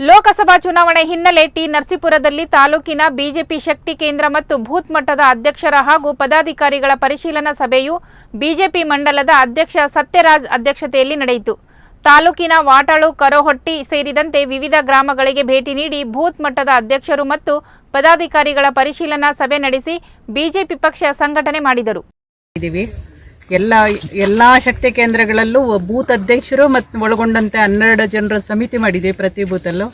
ಲೋಕಸಭಾ ಚುನಾವಣೆ ಹಿನ್ನೆಲೆ ಟಿ ನರಸೀಪುರದಲ್ಲಿ ತಾಲೂಕಿನ ಬಿಜೆಪಿ ಶಕ್ತಿ ಕೇಂದ್ರ ಮತ್ತು ಬೂತ್ ಮಟ್ಟದ ಅಧ್ಯಕ್ಷರ ಹಾಗೂ ಪದಾಧಿಕಾರಿಗಳ ಪರಿಶೀಲನಾ ಸಭೆಯು ಬಿಜೆಪಿ ಮಂಡಲದ ಅಧ್ಯಕ್ಷ ಸತ್ಯರಾಜ್ ಅಧ್ಯಕ್ಷತೆಯಲ್ಲಿ ನಡೆಯಿತು. ತಾಲೂಕಿನ ವಾಟಾಳು, ಕರೋಹೊಟ್ಟಿ ಸೇರಿದಂತೆ ವಿವಿಧ ಗ್ರಾಮಗಳಿಗೆ ಭೇಟಿ ನೀಡಿ ಬೂತ್ ಮಟ್ಟದ ಅಧ್ಯಕ್ಷರು ಮತ್ತು ಪದಾಧಿಕಾರಿಗಳ ಪರಿಶೀಲನಾ ಸಭೆ ನಡೆಸಿ ಬಿಜೆಪಿ ಪಕ್ಷ ಸಂಘಟನೆ ಮಾಡಿದರು. ಎಲ್ಲ ಎಲ್ಲ ಶಕ್ತಿ ಕೇಂದ್ರಗಳಲ್ಲೂ ಬೂತ್ ಅಧ್ಯಕ್ಷರು ಮತ್ತು ಒಳಗೊಂಡಂತೆ ಹನ್ನೆರಡು ಜನರ ಸಮಿತಿ ಮಾಡಿದೆ ಪ್ರತಿ ಬೂತಲ್ಲೂ.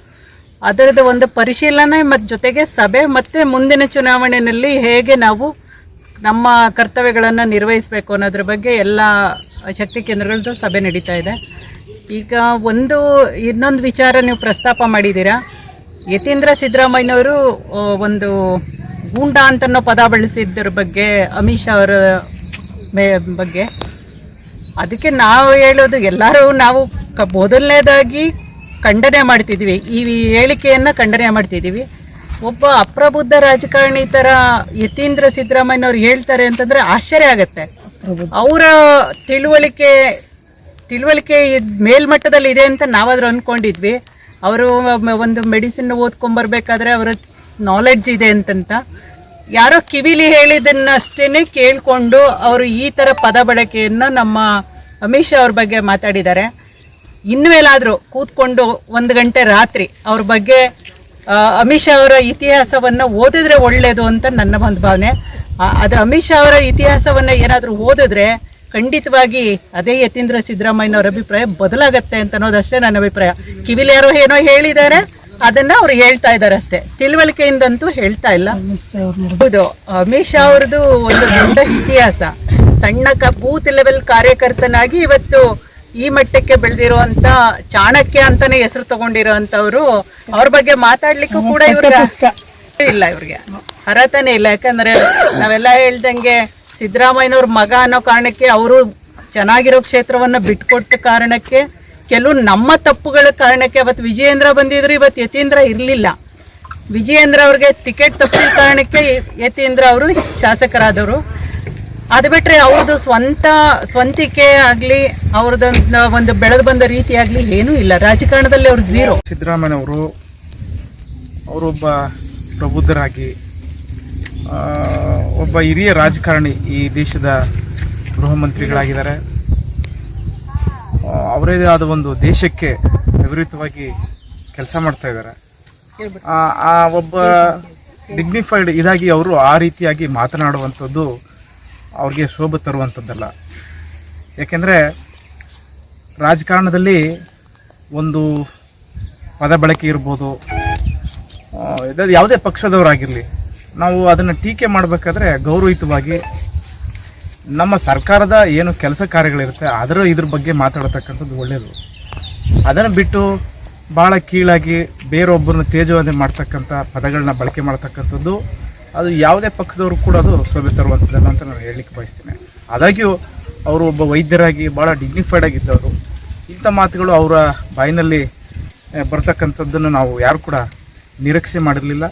ಅದರದ್ದು ಒಂದು ಪರಿಶೀಲನೆ ಮತ್ತು ಜೊತೆಗೆ ಸಭೆ ಮತ್ತು ಮುಂದಿನ ಚುನಾವಣೆಯಲ್ಲಿ ಹೇಗೆ ನಾವು ನಮ್ಮ ಕರ್ತವ್ಯಗಳನ್ನು ನಿರ್ವಹಿಸಬೇಕು ಅನ್ನೋದ್ರ ಬಗ್ಗೆ ಎಲ್ಲ ಶಕ್ತಿ ಕೇಂದ್ರಗಳದ್ದು ಸಭೆ ನಡೀತಾ ಇದೆ. ಈಗ ಒಂದು, ಇನ್ನೊಂದು ವಿಚಾರ ನೀವು ಪ್ರಸ್ತಾಪ ಮಾಡಿದ್ದೀರಾ? ಯತೀಂದ್ರ ಸಿದ್ದರಾಮಯ್ಯನವರು ಒಂದು ಗೂಂಡ ಅಂತನೋ ಪದ ಬಳಸಿದ್ದರ ಬಗ್ಗೆ ಅಮಿತ್ ಶಾ ಅವರ ಮೇ ಬಗ್ಗೆ. ಅದಕ್ಕೆ ನಾವು ಹೇಳೋದು ಎಲ್ಲರೂ ನಾವು ಕ ಮೊದಲನೇದಾಗಿ ಖಂಡನೆ ಮಾಡ್ತಿದ್ವಿ. ಈ ಹೇಳಿಕೆಯನ್ನು ಖಂಡನೆ ಮಾಡ್ತಿದ್ದೀವಿ ಒಬ್ಬ ಅಪ್ರಬುದ್ಧ ರಾಜಕಾರಣಿ ಥರ ಯತೀಂದ್ರ ಸಿದ್ದರಾಮಯ್ಯನವ್ರು ಹೇಳ್ತಾರೆ ಅಂತಂದರೆ ಆಶ್ಚರ್ಯ ಆಗುತ್ತೆ. ಅವರ ತಿಳುವಳಿಕೆ ತಿಳುವಳಿಕೆ ಮೇಲ್ಮಟ್ಟದಲ್ಲಿ ಇದೆ ಅಂತ ನಾವಾದರೂ ಅಂದ್ಕೊಂಡಿದ್ವಿ ಅವರು ಒಂದು ಮೆಡಿಸಿನ್ ಓದ್ಕೊಂಬರ್ಬೇಕಾದ್ರೆ ಅವರ ನಾಲೆಡ್ಜ್ ಇದೆ ಅಂತಂತ. ಯಾರೋ ಕಿವಿಲಿ ಹೇಳಿದ್ದನ್ನಷ್ಟೇ ಕೇಳಿಕೊಂಡು ಅವರು ಈ ಥರ ಪದ ಬಳಕೆಯನ್ನು ನಮ್ಮ ಅಮಿತ್ ಶಾ ಅವ್ರ ಬಗ್ಗೆ ಮಾತಾಡಿದ್ದಾರೆ. ಇನ್ಮೇಲಾದರೂ ಕೂತ್ಕೊಂಡು ಒಂದು ಗಂಟೆ ರಾತ್ರಿ ಅವ್ರ ಬಗ್ಗೆ ಅಮಿತ್ ಅವರ ಇತಿಹಾಸವನ್ನು ಓದಿದ್ರೆ ಒಳ್ಳೆಯದು ಅಂತ ನನ್ನ ಒಂದು ಭಾವನೆ. ಅದು ಅಮಿತ್ ಅವರ ಇತಿಹಾಸವನ್ನು ಏನಾದರೂ ಓದಿದ್ರೆ ಖಂಡಿತವಾಗಿ ಅದೇ ಯತೀಂದ್ರ ಸಿದ್ದರಾಮಯ್ಯನವರ ಅಭಿಪ್ರಾಯ ಬದಲಾಗತ್ತೆ ಅಂತ ಅನ್ನೋದಷ್ಟೇ ನನ್ನ ಅಭಿಪ್ರಾಯ. ಕಿವಿಲಿ ಯಾರೋ ಏನೋ ಹೇಳಿದ್ದಾರೆ ಅದನ್ನ ಅವ್ರು ಹೇಳ್ತಾ ಇದ್ದಾರೆ ಅಷ್ಟೇ. ತಿಳುವಳಿಕೆಯಿಂದಂತೂ ಹೇಳ್ತಾ ಇಲ್ಲ. ಹೌದು ಅಮಿತ್ ಶಾ ಅವ್ರದ್ದು ಒಂದು ದೊಡ್ಡ ಇತಿಹಾಸ. ಸಣ್ಣ ಕ ಬೂತ್ ಲೆವೆಲ್ ಕಾರ್ಯಕರ್ತನಾಗಿ ಇವತ್ತು ಈ ಮಟ್ಟಕ್ಕೆ ಬೆಳೆದಿರುವಂತ ಚಾಣಕ್ಯ ಅಂತಾನೆ ಹೆಸರು ತಗೊಂಡಿರೋಂಥವ್ರು ಅವ್ರ ಬಗ್ಗೆ ಮಾತಾಡ್ಲಿಕ್ಕೂ ಕೂಡ ಇವ್ರಿಗೆ ಇಲ್ಲ ಇವ್ರಿಗೆ. ಅರ್ಹತಾನೆ ಇಲ್ಲ. ಯಾಕಂದ್ರೆ ನಾವೆಲ್ಲ ಹೇಳ್ದಂಗೆ ಸಿದ್ದರಾಮಯ್ಯನವ್ರ ಮಗ ಅನ್ನೋ ಕಾರಣಕ್ಕೆ ಅವರು ಚೆನ್ನಾಗಿರೋ ಕ್ಷೇತ್ರವನ್ನ ಬಿಟ್ಕೊಟ್ಟ ಕಾರಣಕ್ಕೆ ಕೆಲವು ನಮ್ಮ ತಪ್ಪುಗಳ ಕಾರಣಕ್ಕೆ ಅವತ್ತು ವಿಜಯೇಂದ್ರ ಬಂದಿದ್ರು, ಇವತ್ತು ಯತೀಂದ್ರ ಇರಲಿಲ್ಲ. ವಿಜಯೇಂದ್ರ ಅವ್ರಿಗೆ ಟಿಕೆಟ್ ತಪ್ಪಿದ ಕಾರಣಕ್ಕೆ ಯತೀಂದ್ರ ಅವರು ಶಾಸಕರಾದವರು. ಅದು ಬಿಟ್ಟರೆ ಅವ್ರದ್ದು ಸ್ವಂತ, ಸ್ವಂತಿಕೆ ಆಗಲಿ, ಅವ್ರದ್ದು ಒಂದು ಬೆಳೆದು ಬಂದ ರೀತಿ ಆಗಲಿ ಏನೂ ಇಲ್ಲ. ರಾಜಕಾರಣದಲ್ಲಿ ಅವ್ರು ಝೀರೋ ಸಿದ್ದರಾಮಯ್ಯನವರು ಅವರೊಬ್ಬ ಪ್ರಬುದ್ಧರಾಗಿ ಒಬ್ಬ ಹಿರಿಯ ರಾಜಕಾರಣಿ ಈ ದೇಶದ ಗೃಹ ಮಂತ್ರಿಗಳಾಗಿದ್ದಾರೆ ಆ, ಅವರೇ ಆದ ಒಂದು ದೇಶಕ್ಕೆ ವಿಪರೀತವಾಗಿ ಕೆಲಸ ಮಾಡ್ತಾ ಇದ್ದಾರೆ. ಆ, ಒಬ್ಬ ಡಿಗ್ನಿಫೈಡ್ ಇದಾಗಿ ಅವರು ಆ ರೀತಿಯಾಗಿ ಮಾತನಾಡುವಂಥದ್ದು ಅವ್ರಿಗೆ ಶೋಭೆ ತರುವಂಥದ್ದಲ್ಲ. ಏಕೆಂದರೆ ರಾಜಕಾರಣದಲ್ಲಿ ಒಂದು ಪದ ಬಳಕೆ ಇರ್ಬೋದು ಯಾವುದೇ ಪಕ್ಷದವರಾಗಿರಲಿ ನಾವು ಅದನ್ನು ಟೀಕೆ ಮಾಡಬೇಕಾದ್ರೆ ಗೌರವಯುತವಾಗಿ ನಮ್ಮ ಸರ್ಕಾರದ ಏನು ಕೆಲಸ ಕಾರ್ಯಗಳಿರುತ್ತೆ ಅದರ ಇದ್ರ ಬಗ್ಗೆ ಮಾತಾಡತಕ್ಕಂಥದ್ದು ಒಳ್ಳೆಯದು ಅದನ್ನು ಬಿಟ್ಟು ಭಾಳ ಕೀಳಾಗಿ ಬೇರೊಬ್ಬರನ್ನ ತೇಜವಾದಿ ಮಾಡ್ತಕ್ಕಂಥ ಪದಗಳನ್ನ ಬಳಕೆ ಮಾಡ್ತಕ್ಕಂಥದ್ದು, ಅದು ಯಾವುದೇ ಪಕ್ಷದವರು ಕೂಡ ಅದು ಶೋಭೆ ತರುವಂಥದ್ದಲ್ಲ ಅಂತ ನಾನು ಹೇಳಲಿಕ್ಕೆ ಬಯಸ್ತೀನಿ. ಆದಾಗ್ಯೂ ಅವರು ಒಬ್ಬ ವೈದ್ಯರಾಗಿ ಭಾಳ ಡಿಗ್ನಿಫೈಡ್ ಆಗಿದ್ದವರು. ಇಂಥ ಮಾತುಗಳು ಅವರ ಬಾಯಿನಲ್ಲಿ ಬರ್ತಕ್ಕಂಥದ್ದನ್ನು ನಾವು ಯಾರು ಕೂಡ ನಿರೀಕ್ಷೆ ಮಾಡಿರಲಿಲ್ಲ.